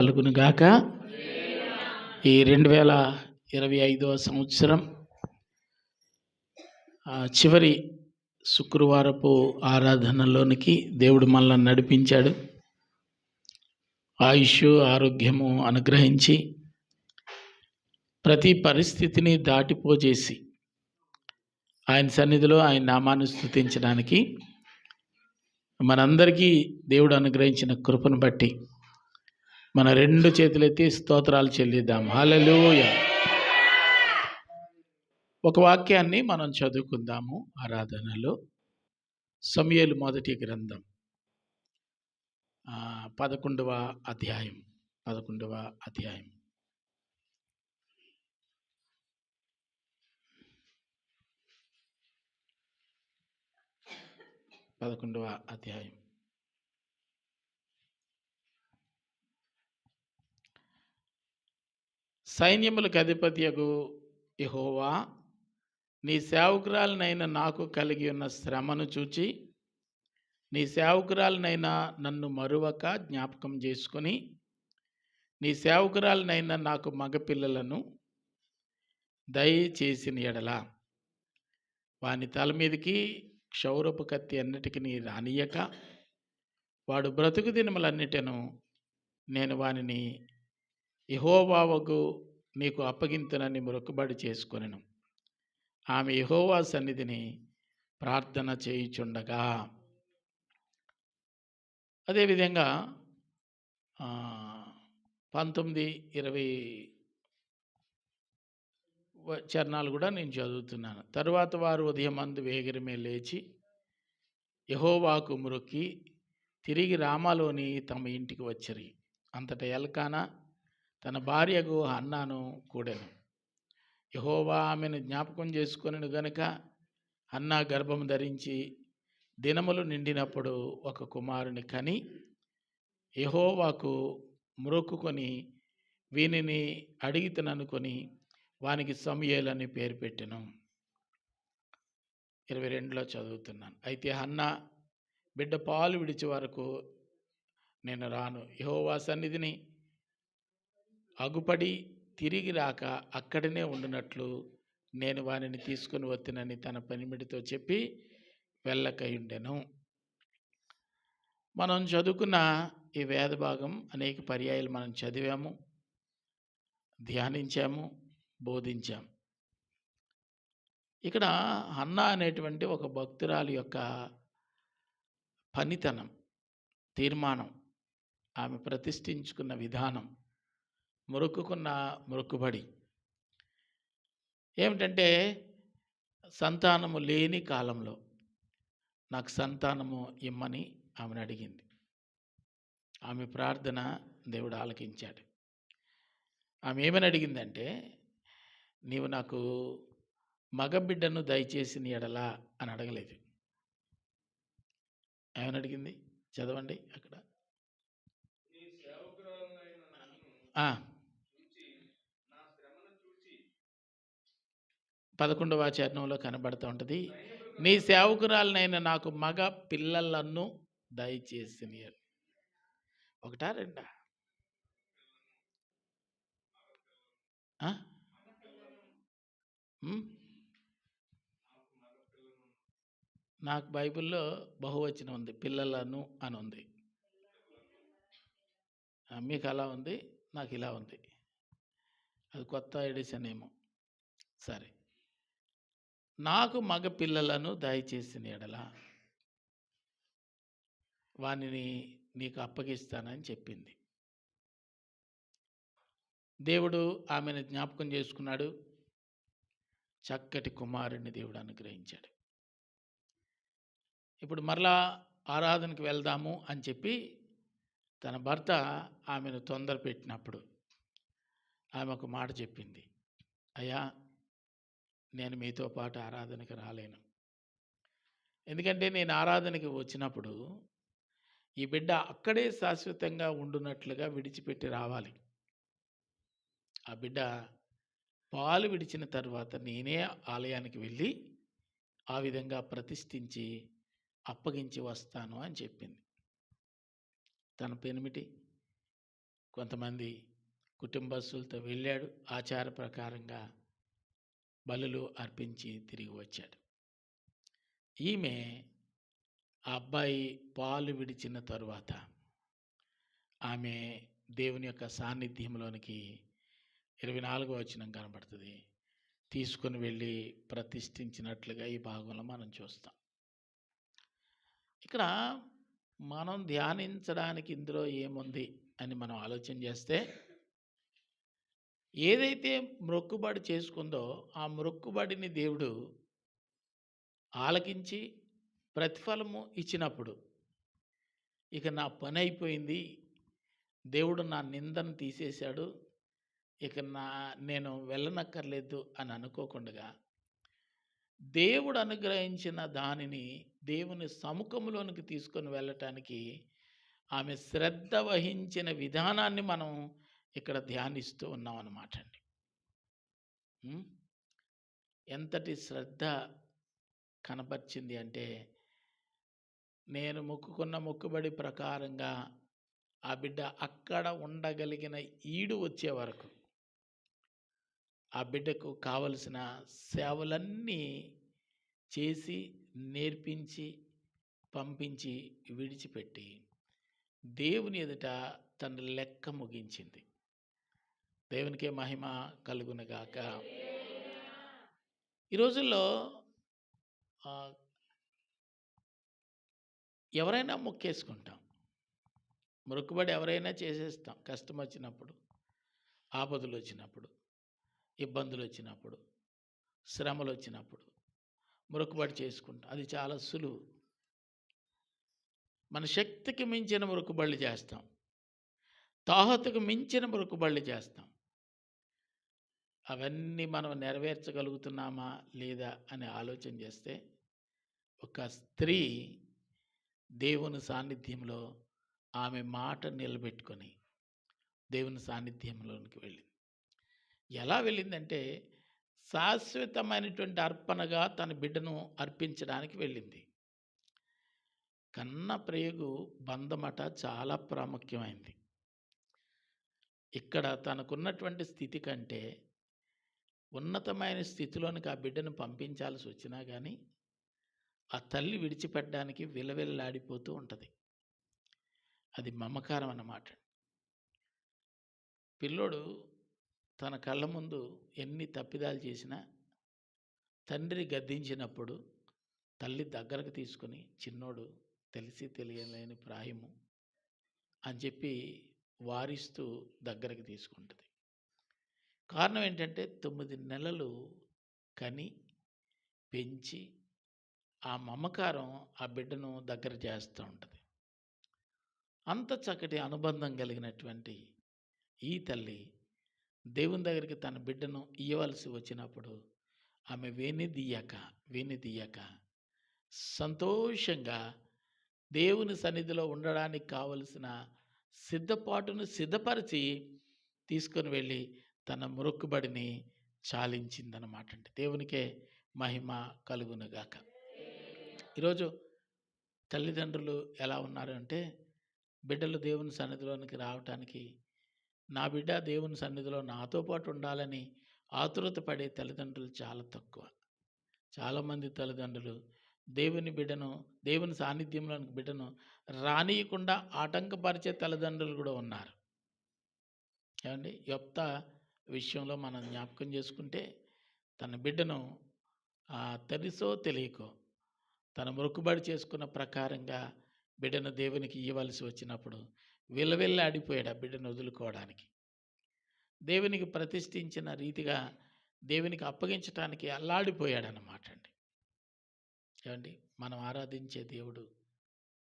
కలుగును గాక. ఈ రెండు వేల ఇరవై ఐదవ సంవత్సరం చివరి శుక్రవారపు ఆరాధనలోనికి దేవుడు మనల్ని నడిపించాడు. ఆయుష్ ఆరోగ్యము అనుగ్రహించి ప్రతి పరిస్థితిని దాటిపోజేసి ఆయన సన్నిధిలో ఆయన నామాన్ని స్థుతించడానికి మనందరికీ దేవుడు అనుగ్రహించిన కృపను బట్టి మన రెండు చేతులెత్తి స్తోత్రాలు చెల్లిద్దాం. హలలుయ ఒక వాక్యాన్ని మనం చదువుకుందాము. ఆరాధనలో. సమయలు మొదటి గ్రంథం. పదకొండవ అధ్యాయం. పదకొండవ అధ్యాయం. పదకొండవ అధ్యాయం. సైన్యములకు అధిపతియగు ఇహోవా నీ సేవకురాలనైన నాకు కలిగి ఉన్న శ్రమను చూచి నీ సేవకురాలనైనా నన్ను మరువక జ్ఞాపకం చేసుకొని నీ సేవకురాలనైనా నాకు మగపిల్లలను దయచేసిన ఎడల. వాని తల మీదకి క్షౌరపు కత్తి అన్నిటికీ నీ రానియక వాడు బ్రతుకు దినములన్నిటిను నేను వానిని ఇహోబావకు మీకు అప్పగింతనని మొరకబడి చేసుకొనెను. ఆమె యహోవా సన్నిధిని ప్రార్థన చేయుచుండగా అదేవిధంగా పంతొమ్మిది ఇరవై చరణాలు కూడా నేను చదువుతున్నాను. తరువాత వారు ఉదయం అందు వేగిరమే లేచి యహోవాకు మురొక్కి తిరిగి రామాలోని తమ ఇంటికి వచ్చిరి. అంతటా ఎల్కానా తన భార్యకు అన్నాను కూడెను. యహోవా ఆమెను జ్ఞాపకం చేసుకొనిను గనుక అన్నా గర్భం ధరించి దినములు నిండినప్పుడు ఒక కుమారుని కని యహోవాకు మ్రొక్కుకొని వీనిని అడిగితననుకొని వానికి సమయలని పేరు పెట్టాను. ఇరవై రెండులో చదువుతున్నాను. అయితే అన్న బిడ్డ పాలు విడిచే వరకు నేను రాను. యహోవా సన్నిధిని అగుపడి తిరిగి రాక అక్కడనే ఉండునట్లు నేను వానిని తీసుకుని వచ్చినని తన పనిమిడితో చెప్పి వెళ్ళకయుండెను. మనం చదువుకున్న ఈ వేద భాగం అనేక పర్యాయాలు మనం చదివాము ధ్యానించాము బోధించాం. ఇక్కడ అన్న అనేటువంటి ఒక భక్తురాలి యొక్క పనితనం తీర్మానం ఆమె ప్రతిష్ఠించుకున్న విధానం మొరుక్కున్న మొరుక్కుబడి. ఏమిటంటే సంతానము లేని కాలంలో నాకు సంతానము ఇమ్మని ఆమెను అడిగింది. ఆమె ప్రార్థన దేవుడు ఆలకించాడు. ఆమె ఏమని అడిగిందంటే నీవు నాకు మగబిడ్డను దయచేసి నీ ఎడలా అని అడగలేదు. ఏమని అడిగింది? చదవండి అక్కడ. పదకొండవ చరణంలో కనబడుతూ ఉంటుంది. నీ సేవకురాలనైన నాకు మగ పిల్లలను దయచేసి ఒకటా రెండా? నాకు బైబిల్లో బహువచనం ఉంది పిల్లలను అని ఉంది. మీకు అలా ఉంది నాకు ఇలా ఉంది. అది కొత్త ఎడిషన్ ఏమో. సరే. నాకు మగ పిల్లలను దయచేసిన ఎడల వానిని నీకు అప్పగిస్తానని చెప్పింది. దేవుడు ఆమెను జ్ఞాపకం చేసుకున్నాడు. చక్కటి కుమారుడిని దేవుడు అనుగ్రహించాడు. ఇప్పుడు మరలా ఆరాధనకు వెళ్దాము అని చెప్పి తన భర్త ఆమెను తొందర పెట్టినప్పుడు ఆమె ఒక మాట చెప్పింది. అయ్యా నేను మీతో పాటు ఆరాధనకి రాలేను. ఎందుకంటే నేను ఆరాధనకి వచ్చినప్పుడు ఈ బిడ్డ అక్కడే శాశ్వతంగా ఉండునట్లుగా విడిచిపెట్టి రావాలి. ఆ బిడ్డ పాలు విడిచిన తర్వాత నేనే ఆలయానికి వెళ్ళి ఆ విధంగా ప్రతిష్ఠించి అప్పగించి వస్తాను అని చెప్పింది. తన పెనిమిటి కొంతమంది కుటుంబస్తులతో వెళ్ళాడు. ఆచార ప్రకారంగా బలులు అర్పించి తిరిగి వచ్చాడు. ఈమె ఆ అబ్బాయి పాలు విడిచిన తరువాత ఆమె దేవుని యొక్క సాన్నిధ్యంలోనికి ఇరవై నాలుగో వచనం కనబడుతుంది. తీసుకొని వెళ్ళి ప్రతిష్ఠించినట్లుగా ఈ భాగంలో మనం చూస్తాం. ఇక్కడ మనం ధ్యానించడానికి ఇందులో ఏముంది అని మనం ఆలోచన చేస్తే ఏదైతే మొక్కుబడి చేసుకుందో ఆ మొక్కుబడిని దేవుడు ఆలకించి ప్రతిఫలము ఇచ్చినప్పుడు ఇక నా పని అయిపోయింది దేవుడు నా నిందను తీసేశాడు ఇక నా నేను వెళ్ళనక్కర్లేదు అని అనుకోకుండా దేవుడు అనుగ్రహించిన దానిని దేవుని సముఖంలోనికి తీసుకొని వెళ్ళటానికి ఆమె శ్రద్ధ వహించిన విధానాన్ని మనం ఇక్కడ ధ్యానిస్తూ ఉన్నాం అన్నమాట అండి ఎంతటి శ్రద్ధ కనపరిచింది అంటే నేను మొక్కుకున్న మొక్కుబడి ప్రకారంగా ఆ బిడ్డ అక్కడ ఉండగలిగిన ఈడు వచ్చే వరకు ఆ బిడ్డకు కావలసిన సేవలన్నీ చేసి నేర్పించి పంపించి విడిచిపెట్టి దేవుని ఎదుట తన లెక్క ముగించింది. దేవునికే మహిమ కలుగునగాక ఈ రోజుల్లో ఎవరైనా మొక్కేసుకుంటాం. మొక్కుబడి ఎవరైనా చేసేస్తాం. కష్టం వచ్చినప్పుడు ఆపదలు వచ్చినప్పుడు ఇబ్బందులు వచ్చినప్పుడు శ్రమలు వచ్చినప్పుడు మొక్కుబడి చేసుకుంటాం. అది చాలా సులువు. మన శక్తికి మించిన మొక్కుబళ్ళు చేస్తాం. తాహతుకు మించిన మొక్కుబళ్ళు చేస్తాం. అవన్నీ మనం నెరవేర్చగలుగుతున్నామా లేదా అని ఆలోచన చేస్తే ఒక స్త్రీ దేవుని సాన్నిధ్యంలో ఆమె మాట నిలబెట్టుకొని దేవుని సాన్నిధ్యంలోనికి వెళ్ళింది. ఎలా వెళ్ళిందంటే శాశ్వతమైనటువంటి అర్పణగా తన బిడ్డను అర్పించడానికి వెళ్ళింది. కన్న ప్రేగు బంధమట చాలా ప్రాముఖ్యమైంది. ఇక్కడ తనకున్నటువంటి స్థితి కంటే ఉన్నతమైన స్థితిలోనికి ఆ బిడ్డను పంపించాల్సి వచ్చినా కానీ ఆ తల్లి విడిచిపెట్టడానికి విలవిల్లాడిపోతూ ఉంటుంది. అది మమకారం అన్నమాట. పిల్లోడు తన కళ్ళ ముందు ఎన్ని తప్పిదాలు చేసినా తండ్రి గద్దించినప్పుడు తల్లి దగ్గరకు తీసుకొని చిన్నోడు తెలిసి తెలియలేని ప్రాయము అని చెప్పి వారిస్తూ దగ్గరకు తీసుకుంటుంది. కారణం ఏంటంటే తొమ్మిది నెలలు కని పెంచి ఆ మమకారం ఆ బిడ్డను దగ్గర చేస్తూ ఉంటుంది. అంత చక్కటి అనుబంధం కలిగినటువంటి ఈ తల్లి దేవుని దగ్గరికి తన బిడ్డను ఇవ్వవలసి వచ్చినప్పుడు ఆమె వెనిదీయక వెనిదీయక సంతోషంగా దేవుని సన్నిధిలో ఉండడానికి కావలసిన సిద్ధపాటును సిద్ధపరిచి తీసుకొని వెళ్ళి తన మొరక్కుబడిని చాలించిందనమాట అంటే దేవునికే మహిమ కలుగునుగాక. ఈరోజు తల్లిదండ్రులు ఎలా ఉన్నారు అంటే బిడ్డలు దేవుని సన్నిధిలోనికి రావటానికి నా బిడ్డ దేవుని సన్నిధిలో నాతో పాటు ఉండాలని ఆతురత పడే తల్లిదండ్రులు చాలా తక్కువ. చాలామంది తల్లిదండ్రులు దేవుని బిడ్డను దేవుని సాన్నిధ్యంలోనికి బిడ్డను రానియకుండా ఆటంకపరిచే తల్లిదండ్రులు కూడా ఉన్నారు. ఏమండి? యొప్త విషయంలో మనం జ్ఞాపకం చేసుకుంటే తన బిడ్డను ఆ, తెలుసో తెలియకో తన మొక్కుబడి చేసుకున్న ప్రకారంగా బిడ్డను దేవునికి ఇవ్వవలసి వచ్చినప్పుడు విలవిల్లాడిపోయాడు ఆ బిడ్డను వదులుకోవడానికి. దేవునికి ప్రతిష్ఠించిన రీతిగా దేవునికి అప్పగించటానికి అల్లాడిపోయాడు అన్నమాట అండి. ఏమండి? మనం ఆరాధించే దేవుడు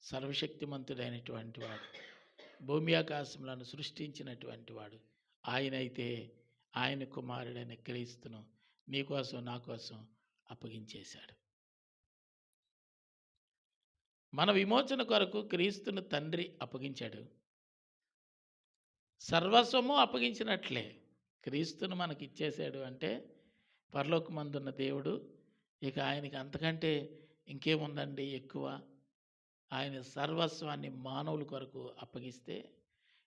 సర్వశక్తిమంతుడైనటువంటి వాడు భూమి ఆకాశములను సృష్టించినటువంటి వాడు ఆయనైతే ఆయన కుమారుడైన క్రీస్తును నీకోసం నా కోసం అప్పగించేశాడు. మన విమోచన కొరకు క్రీస్తును తండ్రి అప్పగించాడు. సర్వస్వము అప్పగించినట్లే క్రీస్తును మనకి ఇచ్చేశాడు అంటే పరలోకమందున్న దేవుడు ఇక ఆయనకి అంతకంటే ఇంకేముందండి ఎక్కువ? ఆయన సర్వస్వాన్ని మానవుల కొరకు అప్పగిస్తే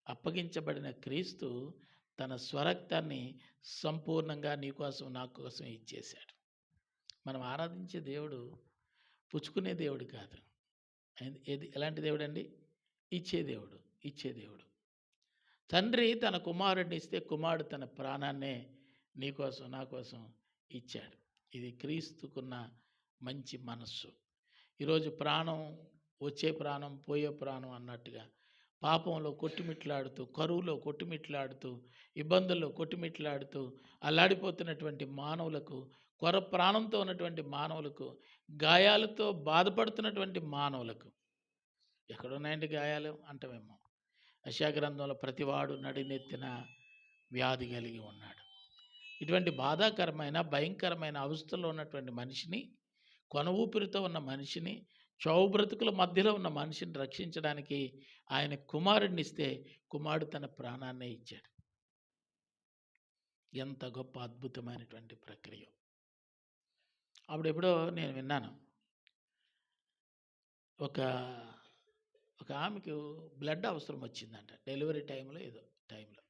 అప్పగించబడిన క్రీస్తు తన స్వరక్తాన్ని సంపూర్ణంగా నీకోసం నా కోసం ఇచ్చేశాడు. మనం ఆరాధించే దేవుడు పుచ్చుకునే దేవుడు కాదు. ఏది- ఎలాంటి దేవుడు అండి ఇచ్చే దేవుడు ఇచ్చే దేవుడు. తండ్రి తన కుమారుడిని ఇస్తే కుమారుడు తన ప్రాణాన్నే నీకోసం నా కోసం ఇచ్చాడు. ఇది క్రీస్తుకున్న మంచి మనస్సు. ఈరోజు ప్రాణం వచ్చే ప్రాణం పోయే ప్రాణం అన్నట్టుగా పాపంలో కొట్టుమిట్లాడుతూ కరువులో కొట్టుమిట్లాడుతూ ఇబ్బందుల్లో కొట్టుమిట్లాడుతూ అల్లాడిపోతున్నటువంటి మానవులకు కొర ప్రాణంతో ఉన్నటువంటి మానవులకు గాయాలతో బాధపడుతున్నటువంటి మానవులకు. ఎక్కడున్నాయండి గాయాలు? అంటామేమో. యశాగ్రంథంలో ప్రతివాడు నడినెత్తిన వ్యాధి కలిగి ఉన్నాడు. ఇటువంటి బాధాకరమైన భయంకరమైన అవస్థలో ఉన్నటువంటి మనిషిని కొన ఊపిరితో ఉన్న మనిషిని చావు బ్రతుకుల మధ్యలో ఉన్న మనిషిని రక్షించడానికి ఆయన కుమారుడిని ఇస్తే కుమారుడు తన ప్రాణాన్నే ఇచ్చాడు. ఎంత గొప్ప అద్భుతమైనటువంటి ప్రక్రియ. అప్పుడు ఎప్పుడో నేను విన్నాను. ఒక ఒక ఆమెకు బ్లడ్ అవసరం వచ్చిందంట. డెలివరీ టైంలో ఏదో టైంలో.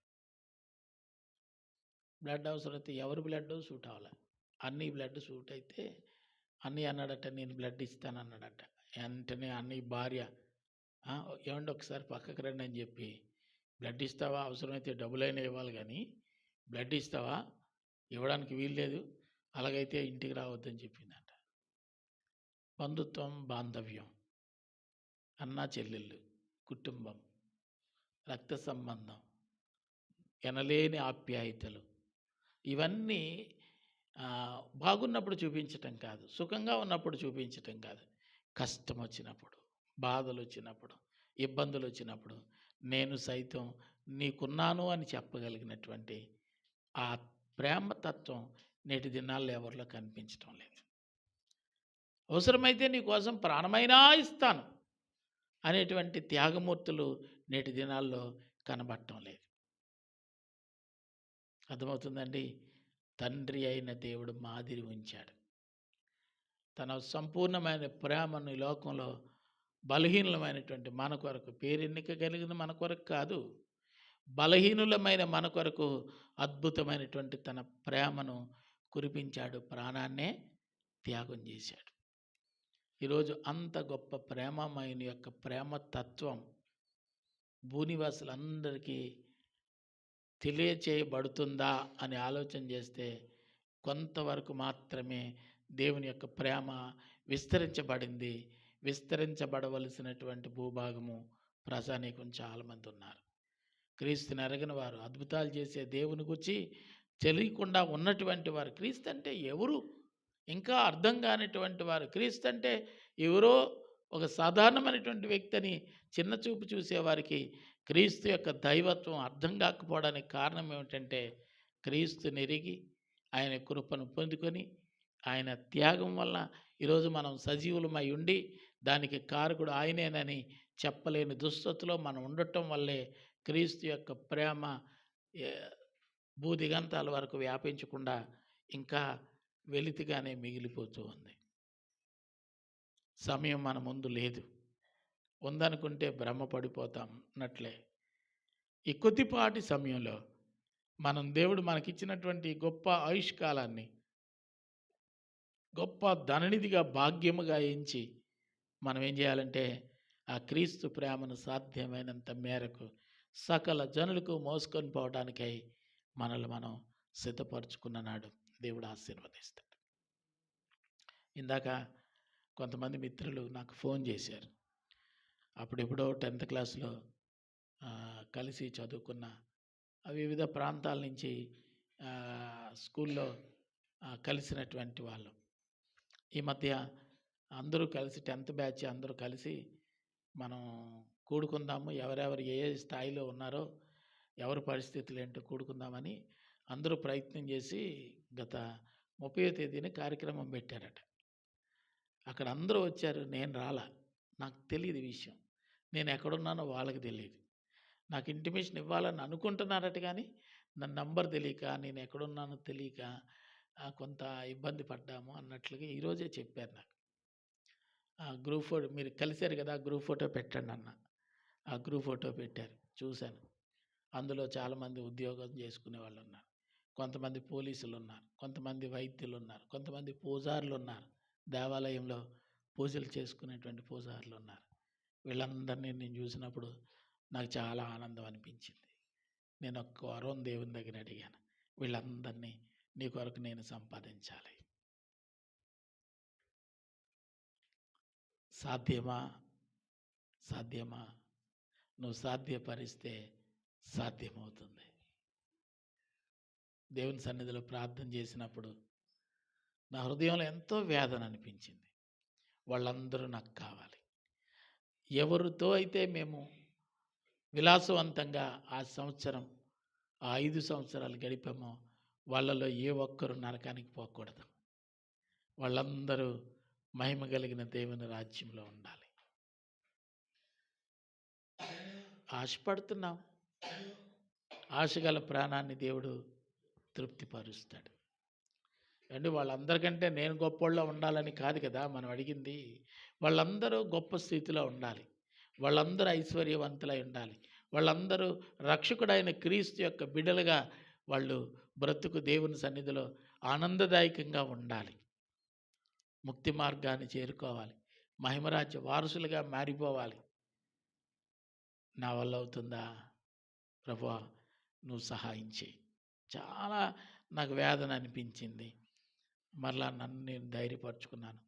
బ్లడ్ అవసరం అయితే ఎవరి బ్లడ్ సూట్ అవ్వాలి. అన్ని బ్లడ్ సూట్ అయితే అన్నీ అన్నాడట నేను బ్లడ్ ఇస్తాను అన్నాడట వెంటనే అన్నయ్య భార్య ఏమండి ఒకసారి పక్కకు రండి అని చెప్పి బ్లడ్ ఇస్తావా? అవసరమైతే డబ్బులైనా ఇవ్వాలి కానీ బ్లడ్ ఇస్తావా? ఇవ్వడానికి వీల్లేదు అలాగైతే ఇంటికి రావద్దని చెప్పిందంట. బంధుత్వం బాంధవ్యం అన్నా చెల్లెళ్ళు కుటుంబం రక్త సంబంధం ఎనలేని ఆప్యాయతలు ఇవన్నీ బాగున్నప్పుడు చూపించటం కాదు సుఖంగా ఉన్నప్పుడు చూపించటం కాదు. కష్టం వచ్చినప్పుడు బాధలు వచ్చినప్పుడు ఇబ్బందులు వచ్చినప్పుడు నేను సైతం నీకున్నాను అని చెప్పగలిగినటువంటి ఆ ప్రేమ తత్వం నేటి దినాల్లో ఎవరిలో కనిపించటం లేదు. అవసరమైతే నీకోసం ప్రాణమైనా ఇస్తాను అనేటువంటి త్యాగమూర్తులు నేటి దినాల్లో కనబడటం లేదు. అర్థమవుతుందండి? తండ్రి అయిన దేవుడు మాదిరి ఉంచాడు. తన సంపూర్ణమైన ప్రేమను ఈ లోకంలో బలహీనులమైనటువంటి మన కొరకు పేరెన్నిక కలిగిన మన కొరకు కాదు. బలహీనులమైన మన కొరకు అద్భుతమైనటువంటి తన ప్రేమను కురిపించాడు ప్రాణాన్నే త్యాగం చేశాడు. ఈరోజు అంత గొప్ప ప్రేమమైన యొక్క ప్రేమ తత్వం భూనివాసులందరికీ తెలియచేయబడుతుందా అని ఆలోచన చేస్తే కొంతవరకు మాత్రమే దేవుని యొక్క ప్రేమ విస్తరించబడింది. విస్తరించబడవలసినటువంటి భూభాగము ప్రజానీకం చాలామంది ఉన్నారు. క్రీస్తుని ఎరగిన వారు అద్భుతాలు చేసే దేవుని గురించి తెలియకుండా ఉన్నటువంటి వారు క్రీస్తు అంటే ఎవరు? ఇంకా అర్థం కానిటువంటి వారు క్రీస్తు అంటే ఎవరో? ఒక సాధారణమైనటువంటి వ్యక్తిని చిన్న చూపు చూసేవారికి క్రీస్తు యొక్క దైవత్వం అర్థం కాకపోవడానికి కారణం ఏమిటంటే క్రీస్తు నెరిగి ఆయన కృపను పొందుకొని ఆయన త్యాగం వల్ల ఈరోజు మనం సజీవులమై ఉండి దానికి కారకుడు ఆయనేనని చెప్పలేని దుస్థితిలో మనం ఉండటం వల్లే క్రీస్తు యొక్క ప్రేమ భూదిగంతాల వరకు వ్యాపించకుండా ఇంకా వెలితిగానే మిగిలిపోతూ ఉంది. సమయం మన ముందు లేదు. ఉందనుకుంటే భ్రమపడిపోతాం అన్నట్లే. ఈ కొద్దిపాటి సమయంలో మనం దేవుడు మనకిచ్చినటువంటి గొప్ప ఆయుష్కాలాన్ని గొప్ప ధననిధిగా భాగ్యముగా ఎంచి మనం ఏం చేయాలంటే ఆ క్రీస్తు ప్రేమను సాధ్యమైనంత మేరకు సకల జనులకు మోసుకొని పోవడానికై మనల్ని మనం సిద్ధపరచుకున్ననాడు దేవుడు ఆశీర్వదిస్తాడు. ఇందాక కొంతమంది మిత్రులు నాకు ఫోన్ చేశారు. అప్పుడెప్పుడో టెన్త్ క్లాస్లో కలిసి చదువుకున్న వివిధ ప్రాంతాల నుంచి స్కూల్లో కలిసినటువంటి వాళ్ళు. ఈ మధ్య అందరూ కలిసి టెన్త్ బ్యాచ్ అందరూ కలిసి మనం కూడుకుందాము. ఎవరెవరు ఏ ఏ స్థాయిలో ఉన్నారో ఎవరి పరిస్థితులు ఏంటో కూడుకుందామని అందరూ ప్రయత్నం చేసి గత ముప్పై తేదీన కార్యక్రమం పెట్టారట. అక్కడ అందరూ వచ్చారు. నేను రాలా. నాకు తెలియదు విషయం. నేను ఎక్కడున్నానో వాళ్ళకి తెలియదు నాకు ఇంటిమేషన్ ఇవ్వాలని అనుకుంటున్నారట కానీ నా నంబర్ తెలియక నేను ఎక్కడున్నానో తెలియక కొంత ఇబ్బంది పడ్డాము అన్నట్లుగా ఈరోజే చెప్పారు నాకు. ఆ గ్రూప్ ఫోటో మీరు కలిశారు కదా ఆ గ్రూప్ ఫోటో పెట్టండి అన్న. ఆ గ్రూప్ ఫోటో పెట్టారు చూశాను. అందులో చాలామంది ఉద్యోగం చేసుకునే వాళ్ళు ఉన్నారు. కొంతమంది పోలీసులు ఉన్నారు కొంతమంది వైద్యులు ఉన్నారు కొంతమంది పూజారులు ఉన్నారు. దేవాలయంలో పూజలు చేసుకునేటువంటి పూజారులు ఉన్నారు. వీళ్ళందరినీ నేను చూసినప్పుడు నాకు చాలా ఆనందం అనిపించింది. నేను ఒక్క వరం దేవుని దగ్గర అడిగాను. వీళ్ళందరినీ నీ కొరకు నేను సంపాదించాలి. సాధ్యమా? సాధ్యమా? నువ్వు సాధ్యపరిస్తే సాధ్యమవుతుంది. దేవుని సన్నిధిలో ప్రార్థన చేసినప్పుడు నా హృదయంలో ఎంతో వేదన అనిపించింది. వాళ్ళందరూ నాకు కావాలి. ఎవరితో అయితే మేము విలాసవంతంగా ఆ సంవత్సరం ఆ ఐదు సంవత్సరాలు గడిపామో వాళ్ళలో ఏ ఒక్కరు నరకానికి పోకూడదు. వాళ్ళందరూ మహిమ కలిగిన దేవుని రాజ్యంలో ఉండాలి. ఆశపడుతున్నాం. ఆశగల ప్రాణాన్ని దేవుడు తృప్తిపరుస్తాడు. అంటే వాళ్ళందరికంటే నేను గొప్పోళ్ళ ఉండాలని కాదు కదా మనం అడిగింది. వాళ్ళందరూ గొప్ప స్థితిలో ఉండాలి. వాళ్ళందరూ ఐశ్వర్యవంతులై ఉండాలి. వాళ్ళందరూ రక్షకుడైన క్రీస్తు యొక్క బిడలుగా వాళ్ళు బ్రతుకు దేవుని సన్నిధిలో ఆనందదాయకంగా ఉండాలి. ముక్తి మార్గాన్ని చేరుకోవాలి. మహిమరాజ్య వారసులుగా మారిపోవాలి. నా వల్ల అవుతుందా? ప్రభా నువ్వు సహాయం చేయి. చాలా నాకు వేదన అనిపించింది. మరలా నన్ను నేను ధైర్యపరుచుకున్నాను.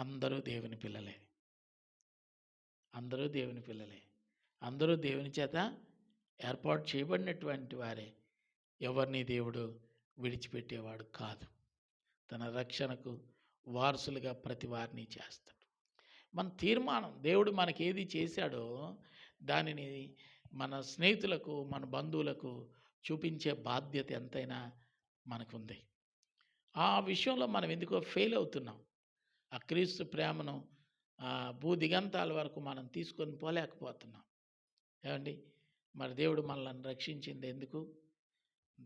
అందరూ దేవుని పిల్లలే. అందరూ దేవుని పిల్లలే. అందరూ దేవుని చేత ఏర్పాటు చేయబడినటువంటి వారే. ఎవరిని దేవుడు విడిచిపెట్టేవాడు కాదు. తన రక్షణకు వారసులుగా ప్రతి వారిని చేస్తాడు. మన తీర్మానం దేవుడు మనకి ఏది చేశాడో దానిని మన స్నేహితులకు మన బంధువులకు చూపించే బాధ్యత ఎంతైనా మనకుంది. ఆ విషయంలో మనం ఎందుకో ఫెయిల్ అవుతున్నాం. ఆ క్రీస్తు ప్రేమను ఆ భూ దిగంతాల వరకు మనం తీసుకొని పోలేకపోతున్నాం. ఏమండి? మరి దేవుడు మనల్ని రక్షించింది ఎందుకు?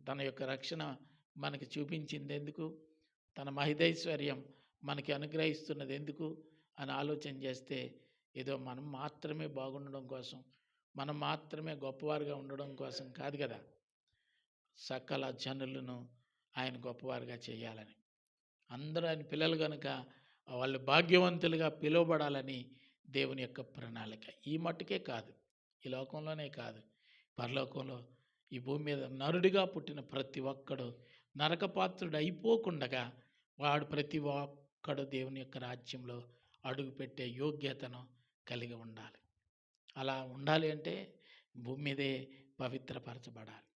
తన యొక్క రక్షణ మనకి చూపించింది ఎందుకు? తన మహిదైశ్వర్యం మనకి అనుగ్రహిస్తున్నది ఎందుకు? అని ఆలోచన చేస్తే ఏదో మనం మాత్రమే బాగుండడం కోసం మనం మాత్రమే గొప్పవారుగా ఉండడం కోసం కాదు కదా. సకల జనులను ఆయన గొప్పవారుగా చేయాలని. అందరూ ఆయన పిల్లలు కనుక వాళ్ళు భాగ్యవంతులుగా పిలువబడాలని దేవుని యొక్క ప్రణాళిక. ఈ మట్టుకే కాదు. ఈ లోకంలోనే కాదు. పరలోకంలో ఈ భూమి మీద నరుడిగా పుట్టిన ప్రతి ఒక్కడు నరకపాత్రుడు అయిపోకుండగా వాడు ప్రతి ఒక్కడు దేవుని యొక్క రాజ్యంలో అడుగుపెట్టే యోగ్యతను కలిగి ఉండాలి. అలా ఉండాలి అంటే భూమి మీదే పవిత్రపరచబడాలి.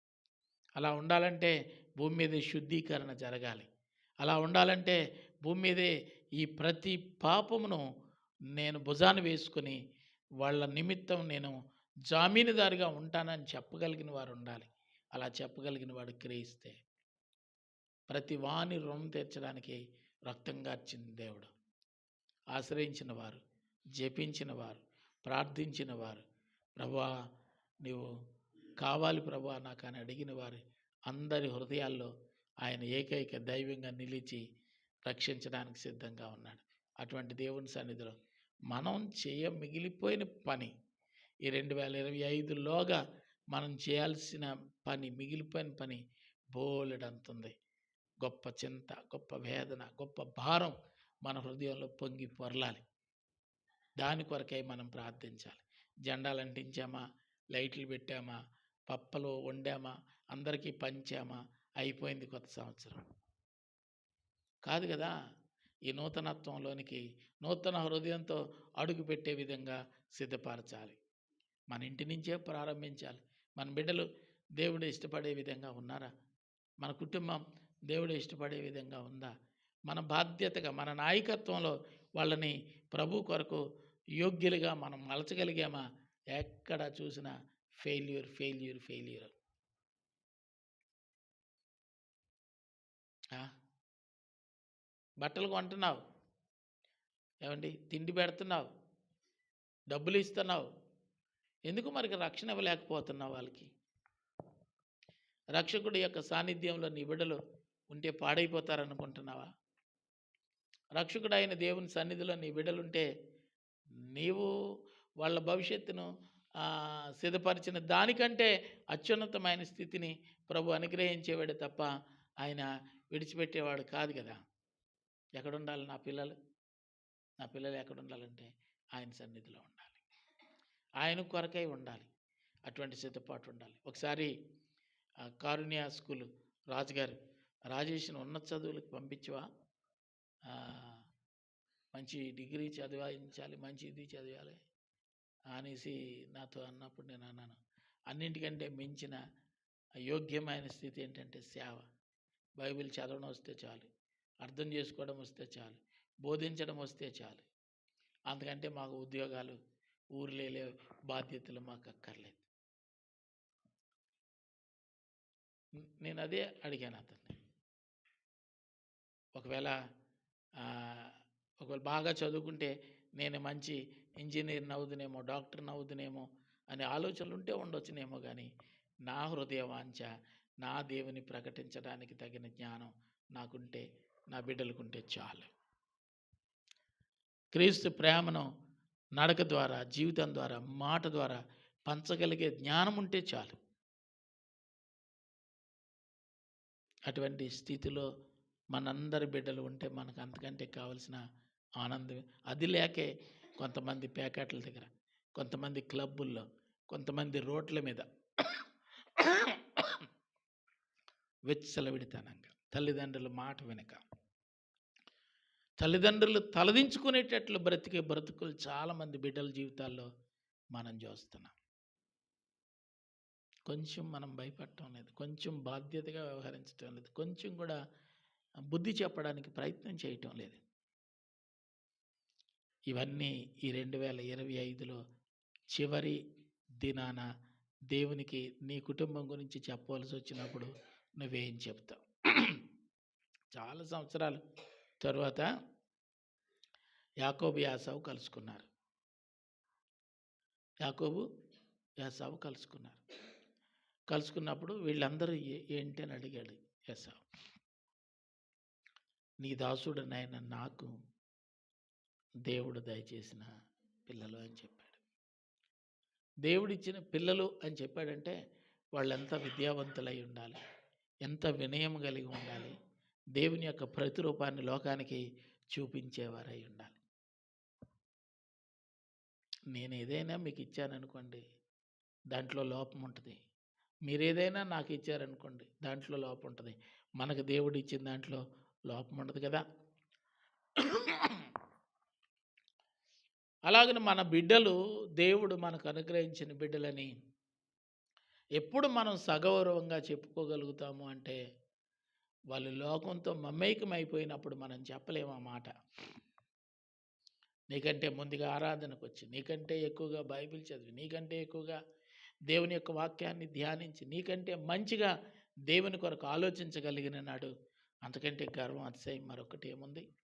అలా ఉండాలంటే భూమి మీదే శుద్ధీకరణ జరగాలి. అలా ఉండాలంటే భూమి మీదే ఈ ప్రతి పాపమును నేను భుజాన వేసుకొని వాళ్ళ నిమిత్తం నేను జామీనుదారుగా ఉంటానని చెప్పగలిగిన వారు ఉండాలి అలా చెప్పగలిగిన వాడు క్రయిస్తే ప్రతి వాని రుణం తీర్చడానికి రక్తం కార్చింది దేవుడు. ఆశ్రయించిన వారు జపించిన వారు ప్రార్థించిన వారు ప్రభా నీవు కావాలి ప్రభా నాకు అని అడిగిన వారు అందరి హృదయాల్లో ఆయన ఏకైక దైవంగా నిలిచి రక్షించడానికి సిద్ధంగా ఉన్నాడు. అటువంటి దేవుని సన్నిధిలో మనం చేయ మిగిలిపోయిన పని ఈ రెండు వేల ఇరవై ఐదులోగా మనం చేయాల్సిన పని మిగిలిపోయిన పని బోలెడంతుంది. గొప్ప చింత గొప్ప వేదన గొప్ప భారం మన హృదయంలో పొంగి పొరలాలి. దాని కొరకై మనం ప్రార్థించాలి. జెండాలు అంటించామా లైట్లు పెట్టామా? పప్పలు వండామా? అందరికీ పంచామా? అయిపోయింది కొత్త సంవత్సరం. కాదు కదా! ఈ నూతనత్వంలోనికి నూతన హృదయంతో అడుగు పెట్టే విధంగా సిద్ధపరచాలి. మన ఇంటి నుంచే ప్రారంభించాలి. మన బిడ్డలు దేవుడు ఇష్టపడే విధంగా ఉన్నారా? మన కుటుంబం దేవుడు ఇష్టపడే విధంగా ఉందా? మన బాధ్యతగా మన నాయకత్వంలో వాళ్ళని ప్రభు కొరకు యోగ్యులుగా మనం మలచగలిగామా? ఎక్కడ చూసినా ఫెయిల్యూర్ ఫెయిల్యూర్ ఫెయిల్యూర్. బట్టలు కొంటున్నావు. ఏమండి? తిండి పెడుతున్నావు. డబ్బులు ఇస్తున్నావు. ఎందుకు మనకి రక్షణ ఇవ్వలేకపోతున్నావు వాళ్ళకి? రక్షకుడి యొక్క సాన్నిధ్యంలో నీ బిడ్డలు ఉంటే పాడైపోతారనుకుంటున్నావా? రక్షకుడు అయిన దేవుని సన్నిధిలో నీ బిడ్డలుంటే నీవు వాళ్ళ భవిష్యత్తును సిద్ధపరిచిన దానికంటే అత్యున్నతమైన స్థితిని ప్రభు అనుగ్రహించేవాడు తప్ప ఆయన విడిచిపెట్టేవాడు కాదు కదా? ఎక్కడుండాలి నా పిల్లలు? నా పిల్లలు ఎక్కడ ఉండాలంటే ఆయన సన్నిధిలో ఉండాలి. ఆయన కొరకై ఉండాలి. అటువంటి సిద్ధపాటు ఉండాలి. ఒకసారి కారుణ్య స్కూల్ రాజుగారు రాజేష్ను ఉన్నత చదువులకు పంపించవా? మంచి డిగ్రీ చదివించాలి మంచి ఇది చదివాలి అనేసి నాతో అన్నప్పుడు నేను అన్నాను. అన్నింటికంటే మించిన యోగ్యమైన స్థితి ఏంటంటే సేవ. బైబిల్ చదవడం వస్తే చాలు అర్థం చేసుకోవడం వస్తే చాలు బోధించడం వస్తే చాలు. అందుకంటే మాకు ఉద్యోగాలు ఊర్లేలే బాధ్యతలు మాకు అక్కర్లేదు నేను అదే అడిగాను అతన్ని. ఒకవేళ ఒకవేళ బాగా చదువుకుంటే నేను మంచి ఇంజనీర్ అవుదునేమో డాక్టర్ అవుదునేమో అనే ఆలోచనలు ఉంటే ఉండొచ్చునేమో కానీ నా హృదయ వాంఛ నా దేవుని ప్రకటించడానికి తగిన జ్ఞానం నాకుంటే నా బిడ్డలకుంటే చాలు. క్రీస్తు ప్రేమను నడక ద్వారా జీవితం ద్వారా మాట ద్వారా పంచగలిగే జ్ఞానం ఉంటే చాలు. అటువంటి స్థితిలో మనందరి బిడ్డలు ఉంటే మనకు అంతకంటే కావలసిన ఆనందం అది లేకే కొంతమంది ప్యాకెట్ల దగ్గర కొంతమంది క్లబ్బుల్లో కొంతమంది రోడ్ల మీద విచ్చలవిడితనంగా తల్లిదండ్రుల మాట వెనుక తల్లిదండ్రులు తలదించుకునేటట్లు బ్రతికే బ్రతుకులు చాలామంది బిడ్డల జీవితాల్లో మనం చూస్తున్నాం. కొంచెం మనం భయపడటం లేదు. కొంచెం బాధ్యతగా వ్యవహరించటం లేదు. కొంచెం కూడా బుద్ధి చెప్పడానికి ప్రయత్నం చేయటం లేదు. ఇవన్నీ ఈ రెండు వేల ఇరవై ఐదులో చివరి దినాన దేవునికి నీ కుటుంబం గురించి చెప్పవలసి వచ్చినప్పుడు నువ్వేం చెప్తావు? చాలా సంవత్సరాలు తర్వాత యాకోబు యాసావు కలుసుకున్నారు. యాకోబు యాసావు కలుసుకున్నారు. కలుసుకున్నప్పుడు వీళ్ళందరూ ఏ- ఏంటి అని అడిగాడు యాసావు. నీ దాసుడు నాయన నాకు దేవుడు దయచేసిన పిల్లలు అని చెప్పాడు. దేవుడిచ్చిన పిల్లలు అని చెప్పాడంటే వాళ్ళు ఎంత విద్యావంతులై ఉండాలి? ఎంత వినయం కలిగి ఉండాలి? దేవుని యొక్క ప్రతిరూపాన్ని లోకానికి చూపించేవారై ఉండాలి. నేను ఏదైనా మీకు ఇచ్చాననుకోండి దాంట్లో లోపం ఉంటుంది. మీరు ఏదైనా నాకు ఇచ్చారనుకోండి దాంట్లో లోపం ఉంటుంది. మనకు దేవుడు ఇచ్చిన దాంట్లో లోపం ఉండదు కదా. అలాగని మన బిడ్డలు దేవుడు మనకు అనుగ్రహించిన బిడ్డలని ఎప్పుడు మనం సగౌరవంగా చెప్పుకోగలుగుతాము అంటే వాళ్ళు లోకంతో మమేకం అయిపోయినప్పుడు మనం చెప్పలేము ఆ మాట. నీకంటే ముందుగా ఆరాధనకు వచ్చి నీకంటే ఎక్కువగా బైబిల్ చదివి నీకంటే ఎక్కువగా దేవుని యొక్క వాక్యాన్ని ధ్యానించి నీకంటే మంచిగా దేవుని కొరకు ఆలోచించగలిగిన నాడు అంతకంటే గర్వం అతిశయం మరొకటి ఏముంది?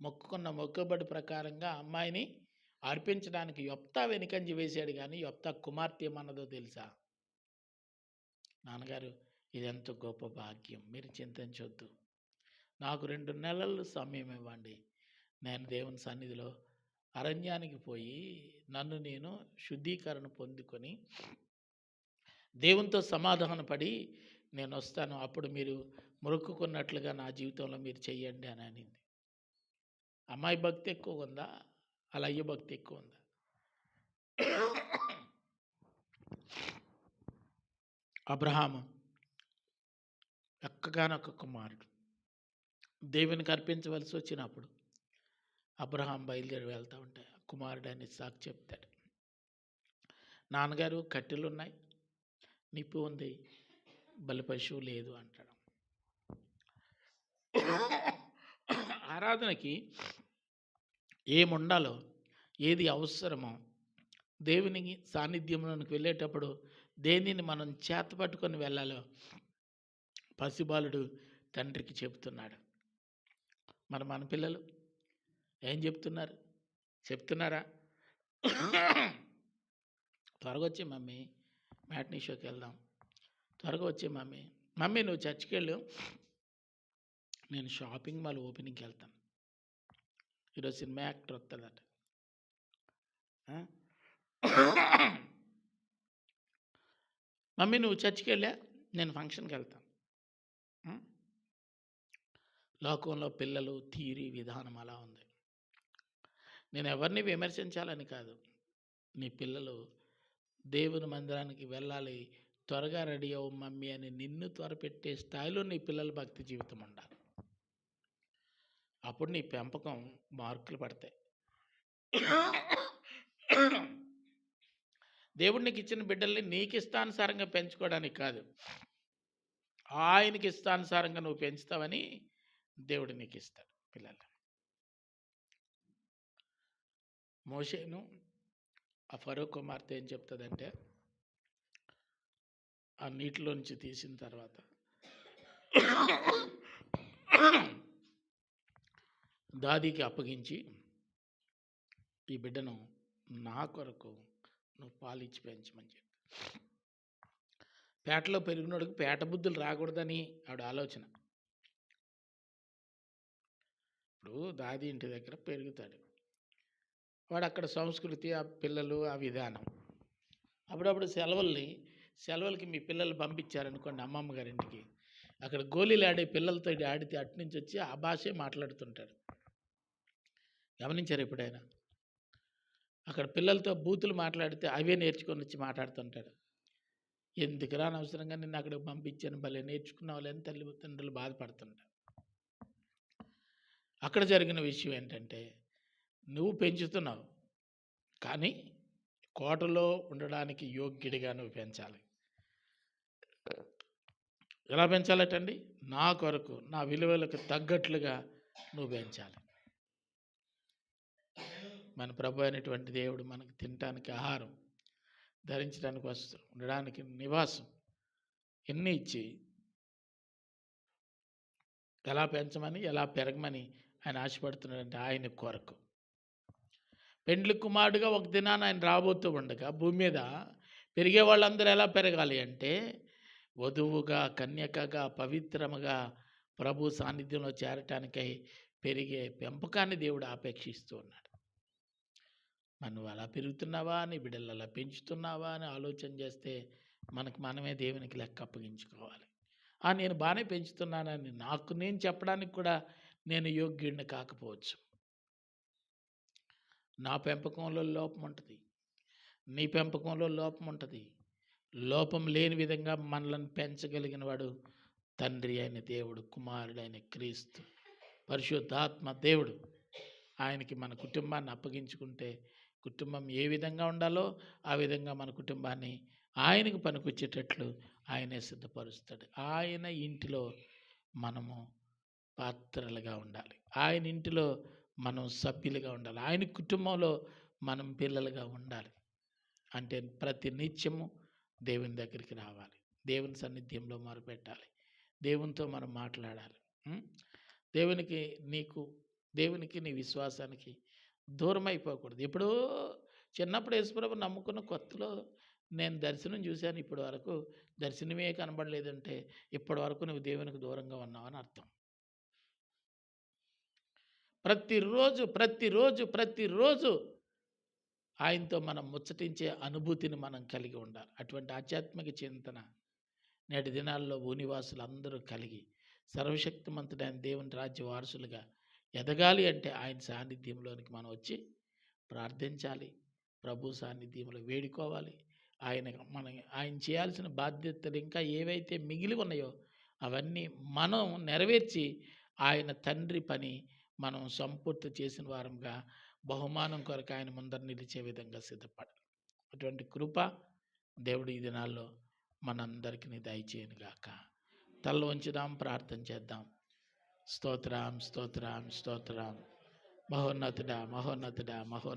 మొక్కుకున్న మొక్కుబడి ప్రకారంగా అమ్మాయిని అర్పించడానికి యొప్త వెనుకంజి వేశాడు కానీ యొప్త కుమార్తె ఏమన్నదో తెలుసా? నాన్నగారు ఇదెంత గొప్ప భాగ్యం. మీరు చింతించొద్దు. నాకు రెండు నెలలు సమయం ఇవ్వండి. నేను దేవుని సన్నిధిలో అరణ్యానికి పోయి నన్ను నేను శుద్ధీకరణ పొందుకొని దేవునితో సమాధానపడి నేను వస్తాను. అప్పుడు మీరు మురుక్కున్నట్లుగా నా జీవితంలో మీరు చెయ్యండి అని అనింది. అమ్మాయి భక్తి ఎక్కువ ఉందా? అలా అయ్య భక్తి ఎక్కువ ఉందా? అబ్రహాము ఒక్కగానొక్క కుమారుడు. దేవునికి అర్పించవలసి వచ్చినప్పుడు అబ్రహాం బయలుదేరి వెళ్తూ ఉంటే కుమారుడు అని సాకు చెప్తాడు. నాన్నగారు కట్టెలు ఉన్నాయి నిప్పు ఉంది. బలి పశువు లేదు అంటాడు. ఆరాధనకి ఏముండాలో ఏది అవసరమో దేవునికి సాన్నిధ్యంలోనికి వెళ్ళేటప్పుడు దేనిని మనం చేత పట్టుకొని వెళ్ళాలో పసిబాలుడు తండ్రికి చెప్తున్నాడు మరి మన పిల్లలు ఏం చెప్తున్నారు చెప్తున్నారా? త్వరగా వచ్చే మమ్మీ మ్యాట్నీ షోకి వెళ్దాం. త్వరగా వచ్చే మమ్మీ. మమ్మీ నువ్వు చర్చికి వెళ్ళు నేను షాపింగ్ మాల్ ఓపెనింగ్కి వెళ్తాను. ఈరోజు సినిమా యాక్టర్ వస్తుందట మమ్మీ నువ్వు చర్చికి వెళ్ళా నేను ఫంక్షన్కి వెళ్తాను. లోకంలో పిల్లలు తీరి విధానం అలా ఉంది. నేను ఎవరిని విమర్శించాలని కాదు. నీ పిల్లలు దేవుని మందిరానికి వెళ్ళాలి త్వరగా రెడీ అవ్వు మమ్మీ అని నిన్ను త్వరపెట్టే స్థాయిలో నీ పిల్లల భక్తి జీవితం ఉండాలి. అప్పుడు నీ పెంపకం మార్కులు పడతాయి. దేవుడు నీకు ఇచ్చిన బిడ్డల్ని నీకు ఇష్టానుసారంగా పెంచుకోవడానికి కాదు. ఆయనకి ఇష్టానుసారంగా నువ్వు పెంచుతావని దేవుడు నీకు ఇస్తాడు పిల్లలు. మోషేను ఆ ఫరో కుమార్తె ఏం చెప్తుందంటే ఆ నీటిలో నుంచి తీసిన తర్వాత దాదికి అప్పగించి ఈ బిడ్డను నా కొరకు నువ్వు పాలిచ్చి పెంచమని చెప్పి. పేటలో పెరిగినోడికి పేట బుద్ధులు రాకూడదని ఆవిడ ఆలోచన. ఇప్పుడు దాది ఇంటి దగ్గర పెరుగుతాడు. వాడు అక్కడ సంస్కృతి ఆ పిల్లలు ఆ విధానం. అప్పుడప్పుడు సెలవుల్ని సెలవులకి మీ పిల్లలు పంపించారనుకోండి అమ్మమ్మ గారింటికి. అక్కడ గోళీలు ఆడే పిల్లలతో ఆడితే అటు నుంచి వచ్చి ఆ భాషే మాట్లాడుతుంటాడు గమనించారు ఎప్పుడైనా? అక్కడ పిల్లలతో బూతులు మాట్లాడితే అవే నేర్చుకొని వచ్చి మాట్లాడుతుంటాడు ఎందుకురా అనవసరంగా నిన్ను అక్కడికి పంపించాను? భలే నేర్చుకున్నావు అని తల్లిదండ్రులు బాధపడుతుంటారు. అక్కడ జరిగిన విషయం ఏంటంటే నువ్వు పెంచుతున్నావు కానీ కోటలో ఉండడానికి యోగ్యుడిగా నువ్వు పెంచాలి. ఎలా పెంచాలటండి? నా కొరకు నా విలువలకు తగ్గట్లుగా నువ్వు పెంచాలి. మన ప్రభు అయినటువంటి దేవుడు మనకు తినటానికి ఆహారం ధరించడానికి వస్త్రం ఉండడానికి నివాసం. ఎన్ని ఇచ్చి ఎలా పెంచమని ఎలా పెరగమని ఆయన ఆశపడుతున్నాడంటే ఆయన కొరకు. పెండ్లి కుమారుడుగా ఒక దినాన ఆయన రాబోతూ ఉండగా భూమి మీద పెరిగే వాళ్ళందరూ ఎలా పెరగాలి అంటే వధువుగా కన్యకగా పవిత్రముగా ప్రభు సాన్నిధ్యంలో చేరటానికై పెరిగే పెంపకాన్ని దేవుడు ఆపేక్షిస్తూ ఉన్నాడు. నువ్వు అలా పెరుగుతున్నావా? నీ బిడ్డలు అలా పెంచుతున్నావా? అని ఆలోచన చేస్తే మనకు మనమే దేవునికి లెక్క అప్పగించుకోవాలి. ఆ నేను బాగానే పెంచుతున్నానని నాకు నేను చెప్పడానికి కూడా నేను యోగ్యుడిని కాకపోవచ్చు. నా పెంపకంలో లోపం ఉంటుంది. నీ పెంపకంలో లోపం ఉంటుంది. లోపం లేని విధంగా మనలను పెంచగలిగిన వాడు తండ్రి అయిన దేవుడు కుమారుడైన క్రీస్తు పరిశుద్ధాత్మ దేవుడు. ఆయనకి మన కుటుంబాన్ని అప్పగించుకుంటే కుటుంబం ఏ విధంగా ఉండాలో ఆ విధంగా మన కుటుంబాన్ని ఆయనకు పనికొచ్చేటట్లు ఆయనే సిద్ధపరుస్తాడు. ఆయన ఇంటిలో మనము పాత్రలుగా ఉండాలి. ఆయన ఇంటిలో మనం సభ్యులుగా ఉండాలి. ఆయన కుటుంబంలో మనం పిల్లలుగా ఉండాలి. అంటే ప్రతి నిత్యము దేవుని దగ్గరికి రావాలి. దేవుని సన్నిధ్యంలో మొరపెట్టాలి. దేవునితో మనం మాట్లాడాలి. దేవునికి నీకు దేవునికి నీ విశ్వాసానికి దూరం అయిపోకూడదు ఇప్పుడు చిన్నప్పుడు యేసుప్రభు నమ్ముకున్న కొత్తలో నేను దర్శనం చూశాను ఇప్పటి వరకు. దర్శనమే కనబడలేదంటే ఇప్పటి వరకు నువ్వు దేవునికి దూరంగా ఉన్నావని అర్థం. ప్రతిరోజు ప్రతిరోజు ప్రతిరోజు ఆయనతో మనం ముచ్చటించే అనుభూతిని మనం కలిగి ఉండాలి. అటువంటి ఆధ్యాత్మిక చింతన నేటి దినాల్లో భూనివాసులు అందరూ కలిగి సర్వశక్తిమంతుడైన దేవుని రాజ్య వారసులుగా ఎదగాలి అంటే ఆయన సాన్నిధ్యంలోనికి మనం వచ్చి ప్రార్థించాలి. ప్రభు సాన్నిధ్యంలో వేడుకోవాలి. ఆయన మన ఆయన చేయాల్సిన బాధ్యతలు ఇంకా ఏవైతే మిగిలి ఉన్నాయో అవన్నీ మనం నెరవేర్చి ఆయన తండ్రి పని మనం సంపూర్తి చేసిన వారంగా బహుమానం కొరకు ఆయన ముందర నిలిచే విధంగా సిద్ధపడాలి. అటువంటి కృప దేవుడు ఈ దినాల్లో మనందరికీ దయచేయనుగాక. తల్ల ఉంచుదాం ప్రార్థన చేద్దాం. స్తోత్రం స్తోత్రం స్తోత్రం. మహోన్నతుడా మహోన్నతుడా మహోన్న